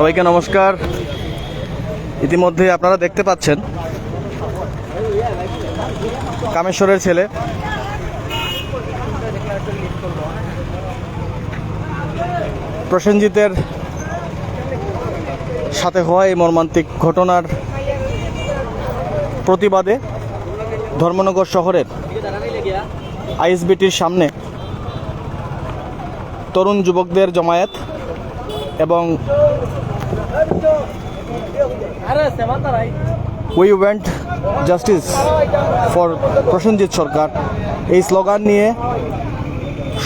সবাইকে নমস্কার। ইতিমধ্যে আপনারা দেখতে পাচ্ছেন কামেশ্বরের ছেলে। প্রসেনজিতের সাথে হওয়া এই মর্মান্তিক ঘটনার প্রতিবাদে ধর্মনগর শহরের আইএসবিটির সামনে তরুণ যুবকদের জমায়েত। এবং we want justice for Prosenjit Sarkar এই স্লোগান নিয়ে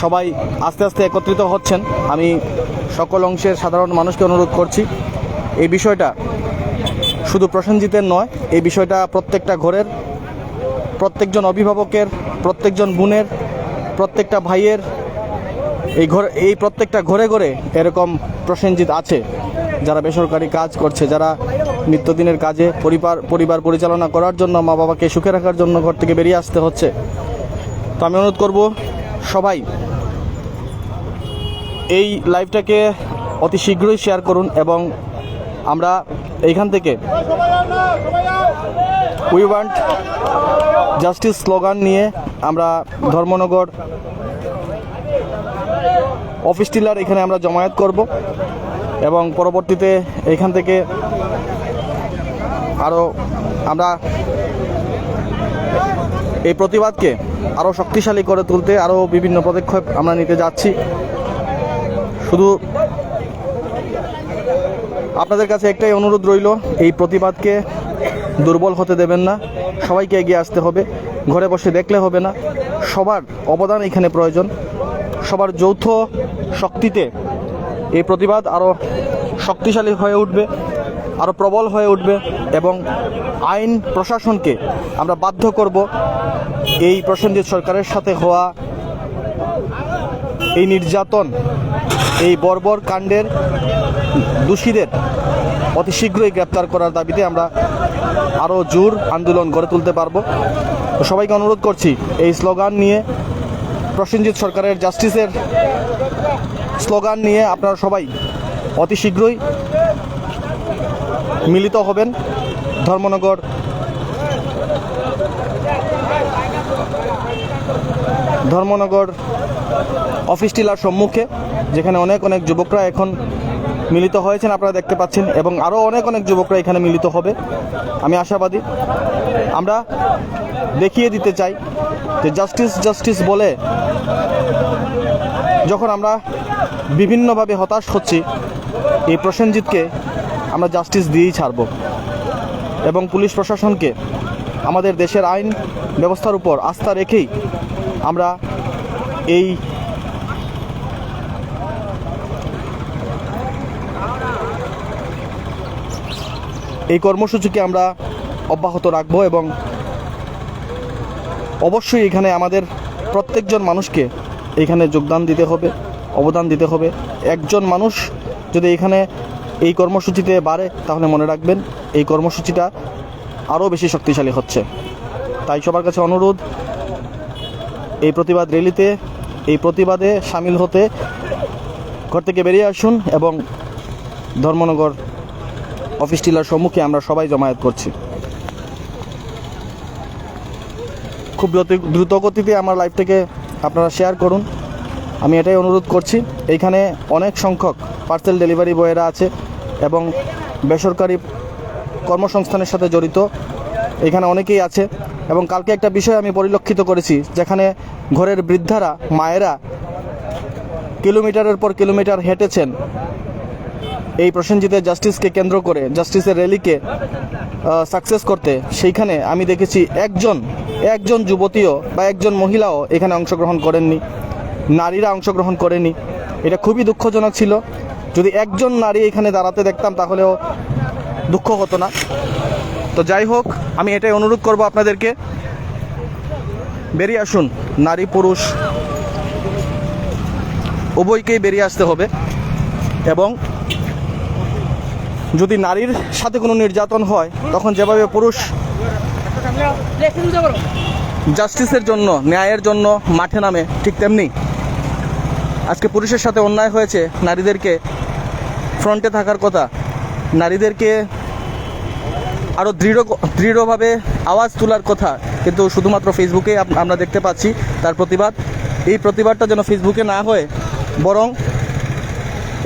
সবাই আস্তে আস্তে একত্রিত হচ্ছেন। আমি সকল অংশের সাধারণ মানুষকে অনুরোধ করছি, এই বিষয়টা শুধু প্রসেনজিতের নয়, এই বিষয়টা প্রত্যেকটা ঘরের, প্রত্যেকজন অভিভাবকের, প্রত্যেকজন বোনের, প্রত্যেকটা ভাইয়ের এই ঘর, এই প্রত্যেকটা ঘরে ঘরে এরকম প্রসেনজিৎ আছে, যারা বেসরকারি কাজ করছে, যারা নিত্যদিনের কাজে পরিবার পরিবার পরিচালনা করার জন্য মা বাবাকে সুখে রাখার জন্য ঘর থেকে বেরিয়ে আসতে হচ্ছে। তো আমি অনুরোধ করব সবাই এই লাইভটাকে অতি শীঘ্রই শেয়ার করুন এবং আমরা এইখান থেকে উই ওয়ান্ট জাস্টিস স্লোগান নিয়ে আমরা ধর্মনগর অফিস টিলার এখানে আমরা জমায়েত করব এবং পরবর্তীতে এখান থেকে আরও আমরা এই প্রতিবাদকে আরও শক্তিশালী করে তুলতে আরও বিভিন্ন পদক্ষেপ আমরা নিতে যাচ্ছি। শুধু আপনাদের কাছে একটাই অনুরোধ রইল, এই প্রতিবাদকে দুর্বল হতে দেবেন না। সবাইকে এগিয়ে আসতে হবে, ঘরে বসে দেখলে হবে না। সবার অবদান এখানে প্রয়োজন। সবার যৌথ শক্তিতে এই প্রতিবাদ আরও শক্তিশালী হয়ে উঠবে আরও প্রবল হয়ে উঠবে এবং আইন প্রশাসনকে আমরা বাধ্য করব এই প্রসেনজিৎ সরকারের সাথে হওয়া এই নির্যাতন, এই বর্বর কাণ্ডের দোষীদের অতি শীঘ্রই গ্রেপ্তার করার দাবিতে আমরা আরও জোর আন্দোলন গড়ে তুলতে পারব। সবাইকে অনুরোধ করছি এই স্লোগান নিয়ে প্রসেনজিৎ সরকারের জাস্টিসের স্লোগান নিয়ে আপনারা সবাই অতি শীঘ্রই মিলিত হবেন ধর্মনগর ধর্মনগর অফিস টিলার সম্মুখে, যেখানে অনেক অনেক যুবকরা এখন মিলিত হয়েছেন, আপনারা দেখতে পাচ্ছেন, এবং আরও অনেক অনেক যুবকরা এখানে মিলিত হবে। আমি আশাবাদী। আমরা দেখিয়ে দিতে চাই যে জাস্টিস জাস্টিস বলে যখন আমরা বিভিন্নভাবে হতাশ হচ্ছি, এই প্রসেনজিৎকে আমরা জাস্টিস দিয়েই ছাড়ব। এবং পুলিশ প্রশাসনকে আমাদের দেশের আইন ব্যবস্থার উপর আস্থা রেখেই আমরা এই এই কর্মসূচিকে আমরা অব্যাহত রাখব এবং অবশ্যই এখানে আমাদের প্রত্যেকজন মানুষকে এখানে যোগদান দিতে হবে, অবদান দিতে হবে। একজন মানুষ যদি এখানে এই কর্মসূচিতে বাড়ে, তাহলে মনে রাখবেন এই কর্মসূচিটা আরও বেশি শক্তিশালী হচ্ছে। তাই সবার কাছে অনুরোধ, এই প্রতিবাদ র্যালিতে, এই প্রতিবাদে সামিল হতে ঘর থেকে বেরিয়ে আসুন এবং ধর্মনগর অফিস টিলার সম্মুখে আমরা সবাই জমায়েত করছি। খুব দ্রুত- গতিতে আমার লাইভটাকে আপনারা শেয়ার করুন। আমি এটাই অনুরোধ করছি। এইখানে অনেক সংখ্যক পার্সেল ডেলিভারি বয়েরা আছে এবং বেসরকারি কর্মসংস্থানের সাথে জড়িত এখানে অনেকেই আছে। এবং কালকে একটা বিষয় আমি পরিলক্ষিত করেছি, যেখানে ঘরের বৃদ্ধারা, মায়েরা কিলোমিটারের পর কিলোমিটার হেঁটেছেন। এই প্রসেনজিতের জাস্টিসকে কেন্দ্র করে, জাস্টিসের র্যালিকে সাকসেস করতে, সেইখানে আমি দেখেছি একজন একজন যুবতীও বা একজন মহিলাও এখানে অংশগ্রহণ করেননি। নারীরা অংশগ্রহণ করেনি। এটা খুবই দুঃখজনক ছিল। যদি একজন নারী এখানে দাঁড়াতে দেখতাম তাহলেও দুঃখ হতো না। তো যাই হোক, আমি এটাই অনুরোধ করব আপনাদেরকে। বেরিয়ে আসুন, নারী পুরুষ, উভয়কেই বেরিয়ে আসতে হবে। এবং যদি নারীর সাথে কোনো নির্যাতন হয়, তখন যেভাবে পুরুষ জাস্টিসের জন্য, ন্যায়ের জন্য মাঠে নামে, ঠিক তেমনি আজকে পুরুষের সাথে অন্যায় হয়েছে নারীদেরকে, ফ্রন্টে থাকার কথা, নারীদেরকে আরও দৃঢ়, দৃঢ়ভাবে আওয়াজ তোলার কথা, কিন্তু শুধুমাত্র ফেসবুকে আমরা দেখতে পাচ্ছি তার প্রতিবাদ। এই প্রতিবাদটা যেন ফেসবুকে না হয়ে, বরং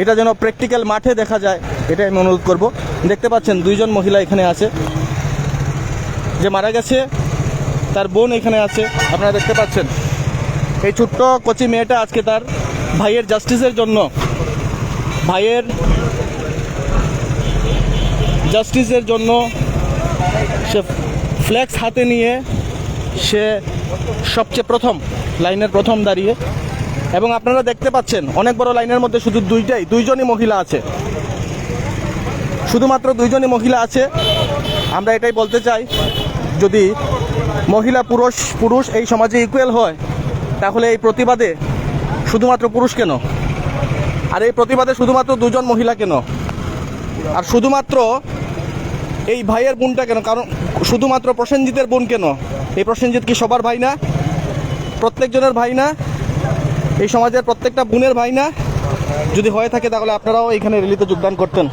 এটা যেন প্র্যাকটিক্যাল মাঠে দেখা যায়। এটাই আমি অনুরোধ করব। দেখতে পাচ্ছেন, দুইজন মহিলা এখানে আছে। যে মারা গেছে, তার বোন এখানে আছে। আপনারা দেখতে পাচ্ছেন, এই ছোট্ট কচি মেয়েটা আজকে তার ভাইয়ের জাস্টিসের জন্য, ভাইয়ের জাস্টিসের জন্য সে ফ্ল্যাক্স হাতে নিয়ে সে সবচেয়ে প্রথম, লাইনের প্রথম দাঁড়িয়ে। এবং আপনারা দেখতে পাচ্ছেন, অনেক বড় লাইনের মধ্যে শুধু দুইটাই, দুইজনই মহিলা আছে। শুধুমাত্র দুইজনই মহিলা আছে। আমরা এটাই বলতে চাই, যদি মহিলা পুরুষ পুরুষ এই সমাজে ইকুয়াল হয়, তাহলে এই প্রতিবাদে শুধুমাত্র পুরুষ কেন? আর এই প্রতিবাদে শুধুমাত্র দুজন মহিলা কেন? আর শুধুমাত্র এই ভাইয়ের বোনটা কেন? কারণ শুধুমাত্র প্রসেনজিতের বোন কেন? এই প্রসেনজিৎ কি সবার ভাই না? প্রত্যেকজনের ভাই না? এই সমাজের প্রত্যেকটা বোনের ভাই না? যদি হয়ে থাকে তাহলে আপনারাও এখানে র্যালিতে যোগদান করতেন।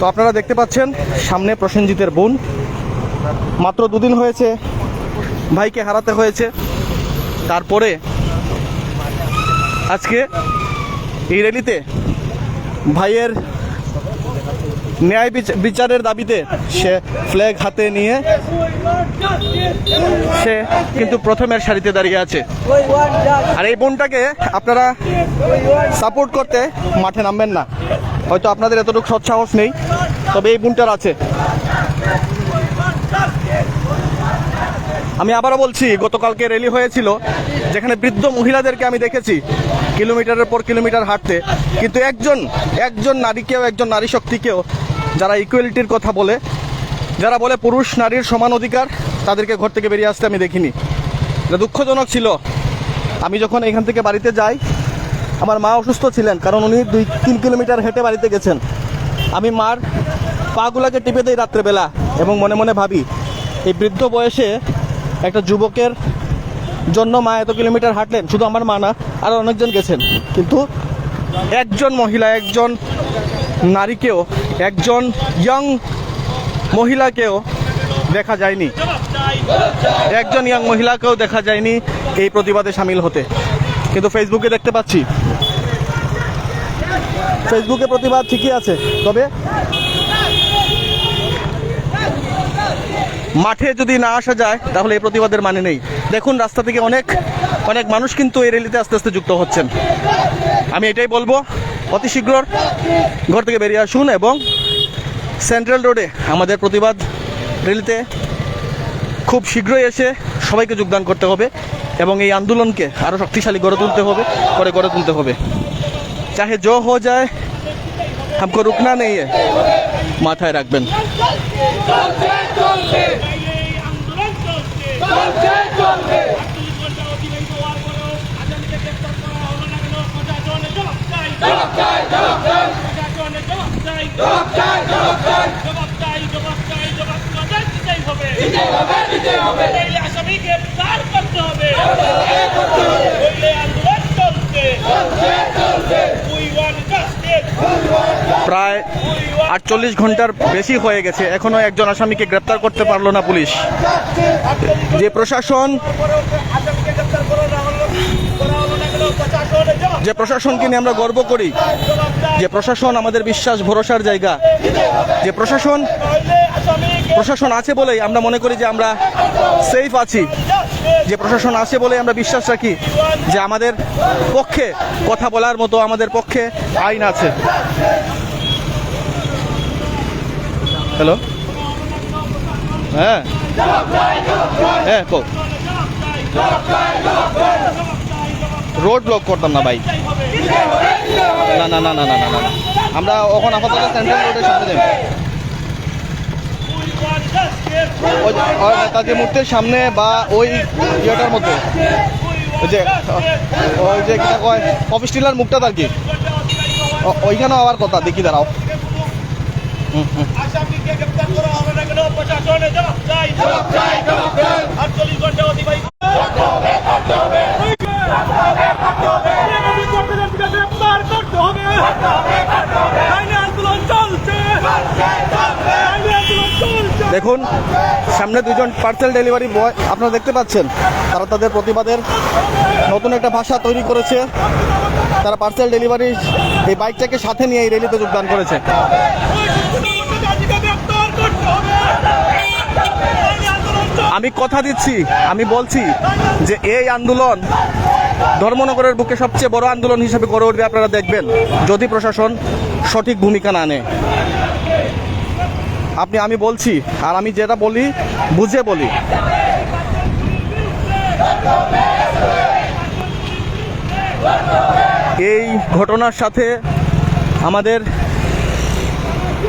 তো আপনারা দেখতে পাচ্ছেন, সামনে প্রসেনজিতের বোন। মাত্র দুদিন হয়েছে, ভাইকে হারাতে হয়েছে। তারপরে আজকে এই র্যালিতে ভাইয়ের ন্যায় বিচ- বিচারের দাবিতে সে ফ্ল্যাগ হাতে নিয়ে সে কিন্তু প্রথমের সারিতে দাঁড়িয়ে আছে। আর এই বোনটাকে আপনারা সাপোর্ট করতে মাঠে নামবেন না। হয়তো আপনাদের এতটুকু সৎসাহস নেই, তবে এই বোনটার আছে। আমি আবারও বলছি, গতকালকে র্যালি হয়েছিল, যেখানে বৃদ্ধ মহিলাদেরকে আমি দেখেছি, কিলোমিটারের পর কিলোমিটার হাঁটতে। কিন্তু একজন একজন নারীকেও, একজন নারী শক্তিকেও, যারা ইকুয়ালিটির কথা বলে, যারা বলে পুরুষ নারীর সমান অধিকার, তাদেরকে ঘর থেকে বেরিয়ে আসতে আমি দেখিনি। এটা দুঃখজনক ছিল। আমি যখন এখান থেকে বাড়িতে যাই আমার মা অসুস্থ ছিলেন, কারণ উনি দুই, তিন কিলোমিটার হেঁটে বাড়িতে গেছেন। আমি মার পাগুলাকে টিপে দিই রাত্রেবেলা এবং মনে মনে ভাবি, এই বৃদ্ধ বয়সে একটা যুবকের জন্য মা এত কিলোমিটার হাঁটলেন, শুধু আমার মা না আরও অনেকজন গেছেন। কিন্তু একজন মহিলা, একজন নারীকেও, একজন ইয়ং মহিলাকেও দেখা যায়নি। একজন ইয়াং মহিলাকেও দেখা যায়নি এই প্রতিবাদে সামিল হতে। কিন্তু ফেসবুকে দেখতে পাচ্ছি ফেসবুকে প্রতিবাদ ঠিকই আছে, তবে মাঠে যদি না আসা যায়, তাহলে এই প্রতিবাদের মানে নেই। দেখুন, রাস্তা থেকে অনেক অনেক মানুষ কিন্তু এই র্যালিতে আস্তে আস্তে যুক্ত হচ্ছেন। আমি এটাই বলব, অতি শীঘ্র ঘর থেকে বেরিয়ে আসুন এবং সেন্ট্রাল রোডে আমাদের প্রতিবাদ র্যালিতে খুব শীঘ্রই এসে সবাইকে যোগদান করতে হবে এবং এই আন্দোলনকে আরও শক্তিশালী গড়ে তুলতে হবে, করে গড়ে তুলতে হবে। চাহে জো হো যায় हमको रुकना नहीं है। মাথায় রাখবেন হবে হবে হবে হবে প্রায় আটচল্লিশ ঘণ্টার বেশি হয়ে গেছে। এখনও একজন আসামিকে গ্রেপ্তার করতে পারল না পুলিশ। যে প্রশাসন যে প্রশাসনকে নিয়ে আমরা গর্ব করি, যে প্রশাসন আমাদের বিশ্বাস, ভরসার জায়গা। যে প্রশাসন প্রশাসন আছে বলেই আমরা মনে করি যে আমরা সেফ আছি। যে প্রশাসন আছে বলে আমরা বিশ্বাস রাখি যে আমাদের পক্ষে কথা বলার মতো আমাদের পক্ষে আইন আছে। হ্যালো হ্যাঁ। হ্যাঁ কো রোড ব্লক করতাম না ভাই। না না না না না না না আমরা ওখানে আপাতত সেন্ট্রাল রোডের সামনে যাব যে- মূর্তির সামনে বা ওই ইয়েটার মধ্যে। ওই যে ওই যে কিটা কয় অফিস টিলার মুখটা আর কি? ওইখানেও আবার কথা, দেখি দাঁড়াও হবে না কেন প্রশাসনের জবাব চাই জবাব চাই জবাব চাই আটচল্লিশ ঘণ্টা অতিবাহিত গ্রেপ্তার করতে হবে নাইলে আন্দোলন চলছে দেখুন, সামনে দুজন পার্সেল ডেলিভারি বয় আপনারা দেখতে পাচ্ছেন, তারা তাদের প্রতিবাদের নতুন একটা ভাষা তৈরি করেছে। তারা পার্সেল ডেলিভারি এই বাইকটাকে সাথে নিয়ে এই র্যালিতে যোগদান করেছে। আমি কথা দিচ্ছি, আমি বলছি যে এই আন্দোলন ধর্মনগরের বুকে সবচেয়ে বড় আন্দোলন হিসেবে গড়ে উঠবে, আপনারা দেখবেন, যদি প্রশাসন সঠিক ভূমিকা না নেয়। আপনি, আমি বলছি, আর আমি যেটা বলি, বুঝে বলি। এই ঘটনার সাথে আমাদের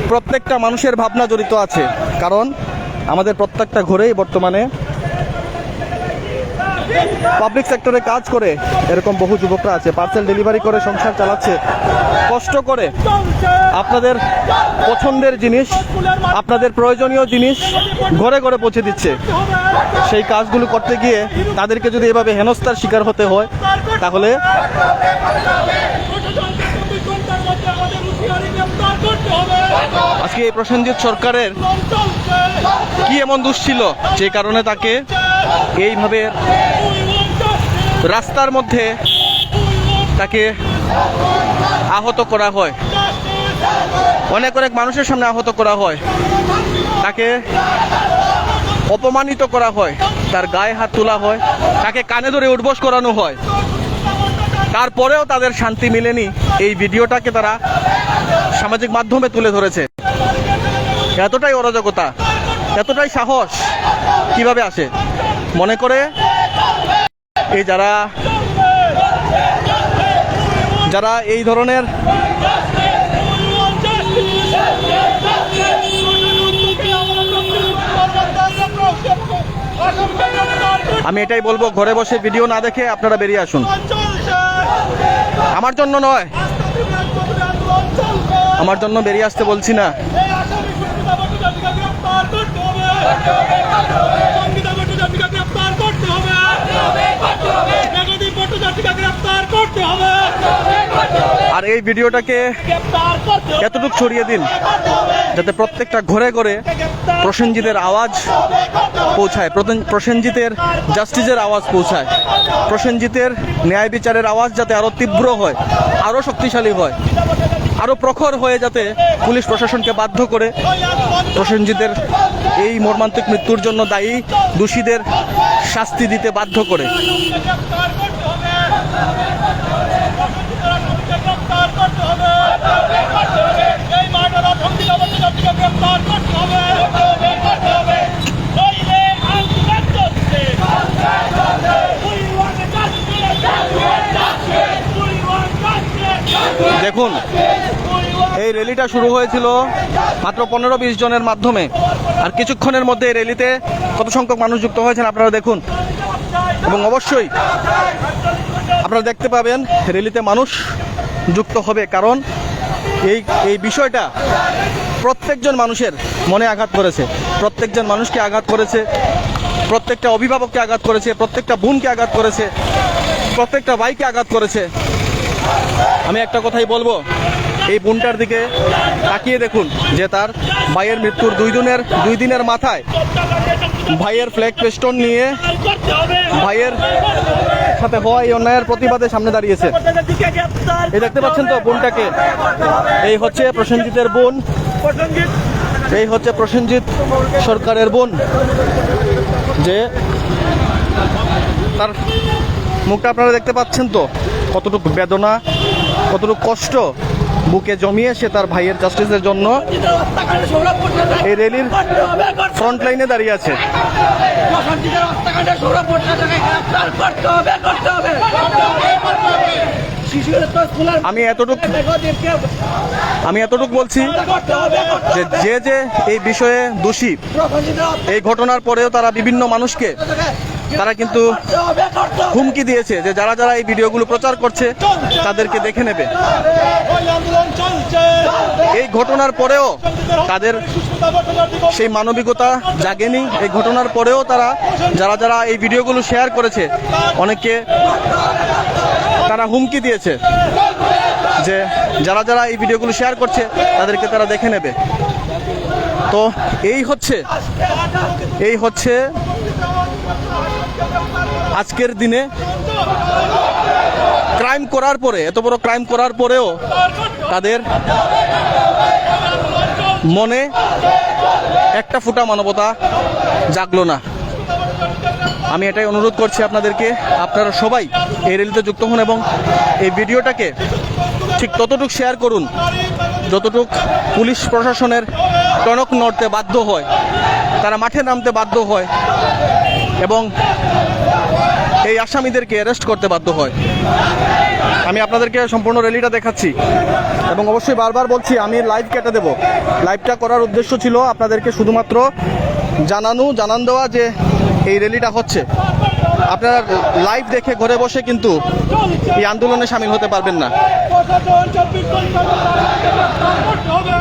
প্রত্যেকটা মানুষের ভাবনা জড়িত আছে, কারণ আমাদের প্রত্যেকটা ঘরেই বর্তমানে পাবলিক সেক্টরে কাজ করে, এরকম বহু যুবকরা আছে পার্সেল ডেলিভারি করে, সংসার চালাচ্ছে। কষ্ট করে আপনাদের পছন্দের জিনিস, আপনাদের প্রয়োজনীয় জিনিস ঘরে ঘরে পৌঁছে দিচ্ছে। সেই কাজগুলো করতে গিয়ে তাদেরকে যদি এভাবে হেনস্থার শিকার হতে হয়, তাহলে আজকে এই প্রসেনজিৎ সরকারের কি এমন দোষ ছিল? যে কারণে তাকে এইভাবে রাস্তার মধ্যে তাকে আহত করা হয়। অনেক অনেক মানুষের সামনে আহত করা হয়। তাকে অপমানিত করা হয়। তার গায়ে হাত তোলা হয়। তাকে কানে ধরে উঠবস করানো হয়। তারপরেও তাদের শান্তি মিলেনি। এই ভিডিওটাকে তারা সামাজিক মাধ্যমে তুলে ধরেছে। এতটাই অরাজকতা, এতটাই সাহস কীভাবে আসে? মনে করে এই যারা যারা এই ধরনের আমি এটাই বলব, ঘরে বসে ভিডিও না দেখে আপনারা বেরিয়ে আসুন। আমার জন্য নয়। আমার জন্য বেরিয়ে আসতে বলছি না। আর এই ভিডিওটাকে এতটুকু ছড়িয়ে দিন যাতে প্রত্যেকটা ঘরে ঘরে প্রসেনজিতের আওয়াজ পৌঁছায় প্রসেনজিতের জাস্টিসের আওয়াজ পৌঁছায়, প্রসেনজিতের ন্যায় বিচারের আওয়াজ যাতে আরও তীব্র হয় আরও শক্তিশালী হয় আরও প্রখর হয়ে যাতে পুলিশ প্রশাসনকে বাধ্য করে প্রসেনজিতের এই মর্মান্তিক মৃত্যুর জন্য দায়ী দোষীদের শাস্তি দিতে বাধ্য করে। দেখুন, এই র্যালিটা শুরু হয়েছিল মাত্র পনেরো বিশ জনের মাধ্যমে। আর কিছুক্ষণের মধ্যে এই র্যালিতে কত সংখ্যক মানুষ যুক্ত হয়েছেন আপনারা দেখুন। এবং অবশ্যই আপনারা দেখতে পাবেন, র্যালিতে মানুষ যুক্ত হবে কারণ এই এই বিষয়টা প্রত্যেকজন মানুষের মনে আঘাত করেছে। প্রত্যেকজন মানুষকে আঘাত করেছে, প্রত্যেকটা অভিভাবককে আঘাত করেছে, প্রত্যেকটা বোনকে আঘাত করেছে, প্রত্যেকটা ভাইকে আঘাত করেছে। আমি একটা কথাই বলব এই বোনটার দিকে তাকিয়ে দেখুন যে তার ভাইয়ের মৃত্যুর দুই দিনের দুই দিনের মাথায় ভাইয়ের ফ্ল্যাগ পেস্টন নিয়ে ভাইয়ের সাথে হওয়া এই অন্যায়ের প্রতিবাদে সামনে দাঁড়িয়েছে। এই দেখতে পাচ্ছেন তো বোনটাকে? এই হচ্ছে প্রসেনজিতের বোন। এই হচ্ছে প্রসেনজিৎ সরকারের বোন, যে তার মুখটা আপনারা দেখতে পাচ্ছেন তো? কতটুকু বেদনা, কতটুকু কষ্ট বুকে জমিয়ে সে তার ভাইয়ের জাস্টিসের জন্য এই রেলির ফ্রন্ট লাইনে দাঁড়িয়ে আছে। আমি এতটুকু আমি এতটুকু বলছি যে যে যে এই বিষয়ে দোষী, এই ঘটনার পরেও তারা বিভিন্ন মানুষকে তারা কিন্তু হুমকি দিয়েছে যে যারা যারা এই ভিডিওগুলো প্রচার করছে, তাদেরকে দেখে নেবে। এই ঘটনার পরেও তাদের সেই মানবিকতা জাগেনি। এই ঘটনার পরেও তারা যারা যারা এই ভিডিওগুলো শেয়ার করেছে অনেকে তারা হুমকি দিয়েছে যে যারা যারা এই ভিডিওগুলো শেয়ার করছে, তাদেরকে তারা দেখে নেবে। তো এই হচ্ছে এই হচ্ছে আজকের দিনে ক্রাইম করার পরে, এত বড় ক্রাইম করার পরেও তাদের মনে একটা ফুটা মানবতা জাগলো না। আমি এটাই অনুরোধ করছি আপনাদেরকে, আপনারা সবাই এই রেলিতে যুক্ত হন এবং এই ভিডিওটাকে ঠিক ততটুক শেয়ার করুন, যতটুক পুলিশ প্রশাসনের টনক নড়তে বাধ্য হয়, তারা মাঠে নামতে বাধ্য হয় এবং এই আসামিদেরকে অ্যারেস্ট করতে বাধ্য হয়। আমি আপনাদেরকে সম্পূর্ণ র্যালিটা দেখাচ্ছি এবং অবশ্যই বারবার বলছি, আমি লাইভ কেটে দেব। লাইভটা করার উদ্দেশ্য ছিল আপনাদেরকে শুধুমাত্র জানানো, জানান দেওয়া যে এই র্যালিটা হচ্ছে। আপনারা লাইভ দেখে ঘরে বসে কিন্তু এই আন্দোলনে সামিল হতে পারবেন না প্রশাসন চব্বিশ ঘণ্টা করতে হবে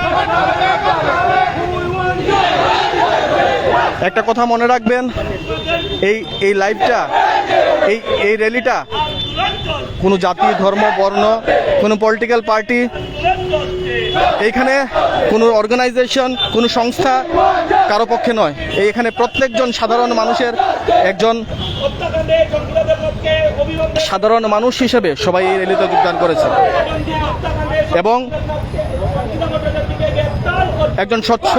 একটা কথা মনে রাখবেন, এই এই লাইভটা এই এই র্যালিটা কোনো জাতি, ধর্ম, বর্ণ, কোনো পলিটিক্যাল পার্টি এইখানে কোনো অর্গানাইজেশন কোনো সংস্থা কারও পক্ষে নয়। এই এখানে প্রত্যেকজন সাধারণ মানুষের একজন সাধারণ মানুষ হিসেবে সবাই এই র্যালিতে যোগদান করেছে। এবং একজন স্বচ্ছ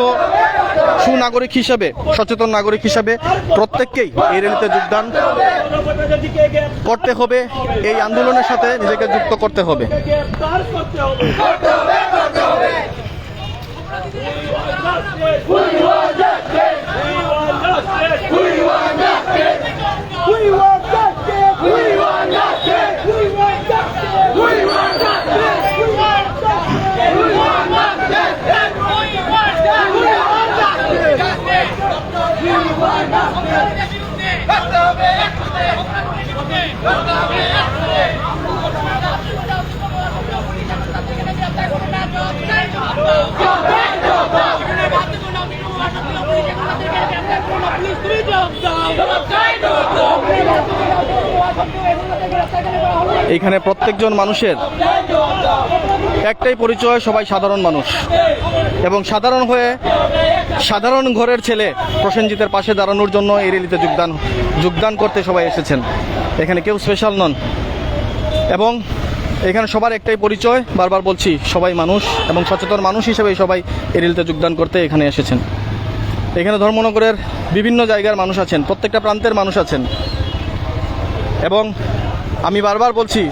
সুনাগরিক হিসাবে, সচেতন নাগরিক হিসাবে প্রত্যেককেই এই র্যালিতে যোগদান করতে হবে, এই আন্দোলনের সাথে নিজেকে যুক্ত করতে হবে। করতে হবে। এখানে প্রত্যেকজন মানুষের একটাই পরিচয়, সবাই সাধারণ মানুষ। এবং সাধারণ হয়ে সাধারণ ঘরের ছেলে প্রসেনজিতের পাশে দাঁড়ানোর জন্য এই র্যালিতে যোগদান যোগদান করতে সবাই এসেছেন। এখানে কেউ স্পেশাল নন। এবং এখানে সবার একটাই পরিচয়, বারবার বলছি, সবাই মানুষ এবং সচেতন মানুষ হিসেবে সবাই এই র্যালিতে যোগদান করতে এখানে এসেছেন। এখানে ধর্মনগরের বিভিন্ন জায়গার মানুষ আছেন, প্রত্যেকটা প্রান্তের মানুষ আছেন। এবং আমি বারবার বলছি,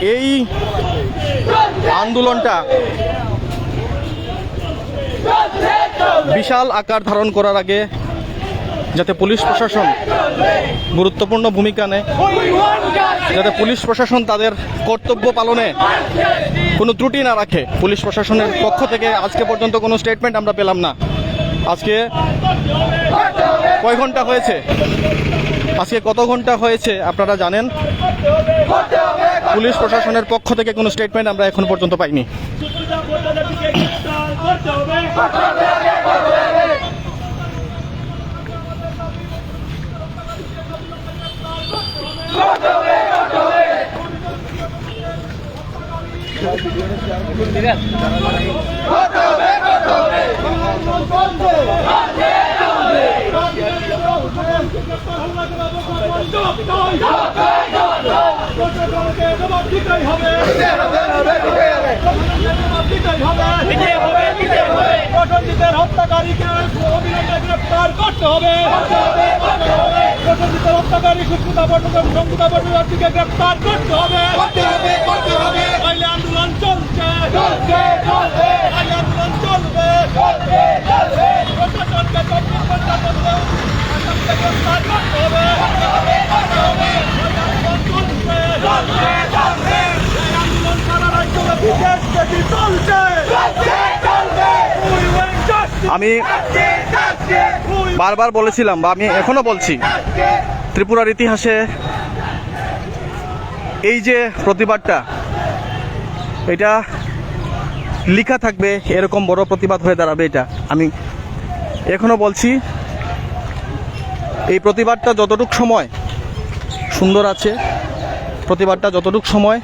এই আন্দোলনটা বিশাল আকার ধারণ করার আগে যাতে পুলিশ প্রশাসন গুরুত্বপূর্ণ ভূমিকা নেয়, যাতে পুলিশ প্রশাসন তাদের কর্তব্য পালনে কোনো ত্রুটি না রাখে, পুলিশ প্রশাসনের পক্ষ থেকে আজকে পর্যন্ত কোনো স্টেটমেন্ট আমরা পেলাম না। আজকে কয় ঘণ্টা হয়েছে? আজকে কত ঘণ্টা হয়েছে আপনারা জানেন? পুলিশ প্রশাসনের পক্ষ থেকে কোনো স্টেটমেন্ট আমরা এখন পর্যন্ত পাইনি। ভট্টাচার্যকে গ্রেপ্তার হত্যাকারীকে অবিলম্বে গ্রেপ্তার করতে হবে প্রশাসিতের হত্যাকারী সুস্মিতা বর্তমান সংগীতা বর্তমান গ্রেপ্তার করতে হবে করতে হবে করতে হবে। আমি বারবার বলেছিলাম বা আমি এখনও বলছি, ত্রিপুরার ইতিহাসে এই যে প্রতিবাদটা, এটা লেখা থাকবে, এরকম বড় প্রতিবাদ হয়ে দাঁড়াবে এটা। আমি এখনও বলছি, এই প্রতিবাদটা যতটুক সময় সুন্দর আছে, প্রতিবাদটা যতটুক সময়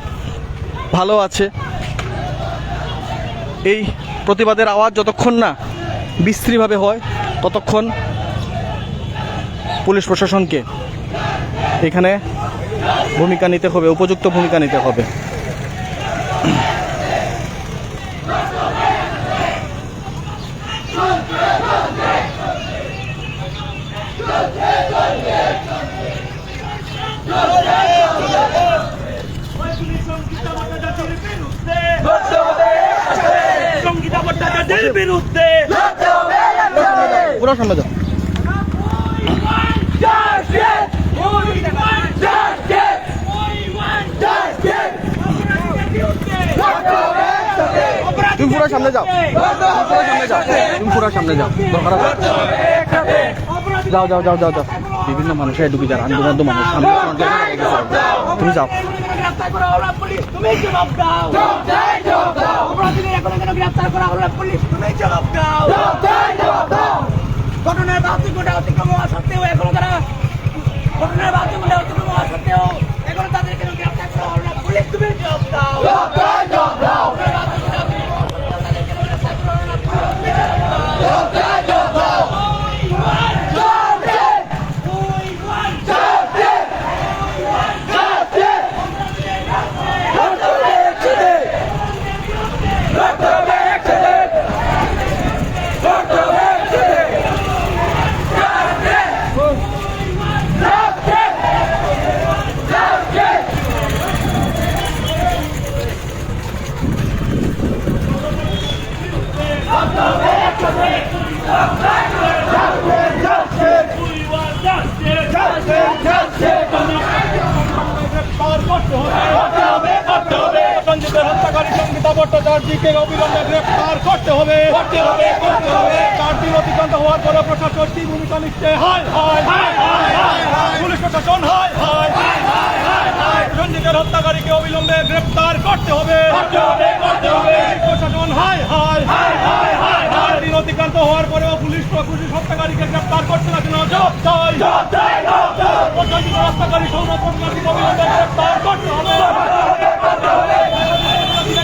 ভালো আছে, এই প্রতিবাদের আওয়াজ যতক্ষণ না বিশ্রীভাবে হয় ততক্ষণ পুলিশ প্রশাসনকে এখানে ভূমিকা নিতে হবে উপযুক্ত ভূমিকা নিতে হবে। বিরুদ্ধে। পুরো সামনে যাও। তুমি পুরো সামনে যাও। তুমি পুরো সামনে যাও। দরকার? যাও যাও যাও যাও যাও। বিভিন্ন মানুষের আন্দোলন মানুষ সামনে তুমি যাও। গ্রেপ্তার করা হলো পুলিশ, তুমি জবাব দাও। ঘটনার বাহাত্তর ঘণ্টা অতিক্রম হওয়া সত্ত্বেও এখনও তারা ঘটনার বাহাত্তর ঘণ্টা অতিক্রম হওয়া সত্ত্বেও এখনও তাদের কেন গ্রেপ্তার করা হলো না। পুলিশ তুমি দাও হওয়া সত্ত্বেও তাদের কেন গ্রেপ্তার করা হলো না, পুলিশ তুমি জবাব দাও। We want সঞ্জিতের হত্যাকারী সঙ্গীতা ভট্টাচার্যকে অবিলম্বে গ্রেফতার করতে হবে করতে হবে করতে হবে চার দিন অতিক্রান্ত হওয়ার কি ভূমিকা নিচ্ছে হায় হায় হায় হায় হায় হায় পুলিশ প্রশাসন হায় হায় হায় হায় হায় হায় সঞ্জিতের হত্যাকারীকে অবিলম্বে গ্রেপ্তার করতে হবে করতে করতে প্রশাসন হায় হায় হায় হায় হায় দিন অতিক্রান্ত হওয়ার পরেও পুলিশ পুলিশ হত্যাকারীকে গ্রেফতার করছে না কেন হত্যাকারী সৌরভ অবিলম্বে গ্রেফতার করতে হবে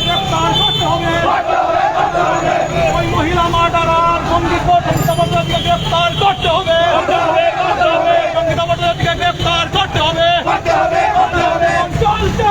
গ্রেফতার করতে হবে ওই মহিলা মার্ডারার অপরাধীকে গ্রেফতার করতে হবে সংগীত অপরাধীকে গ্রেফতার করতে হবে চলছে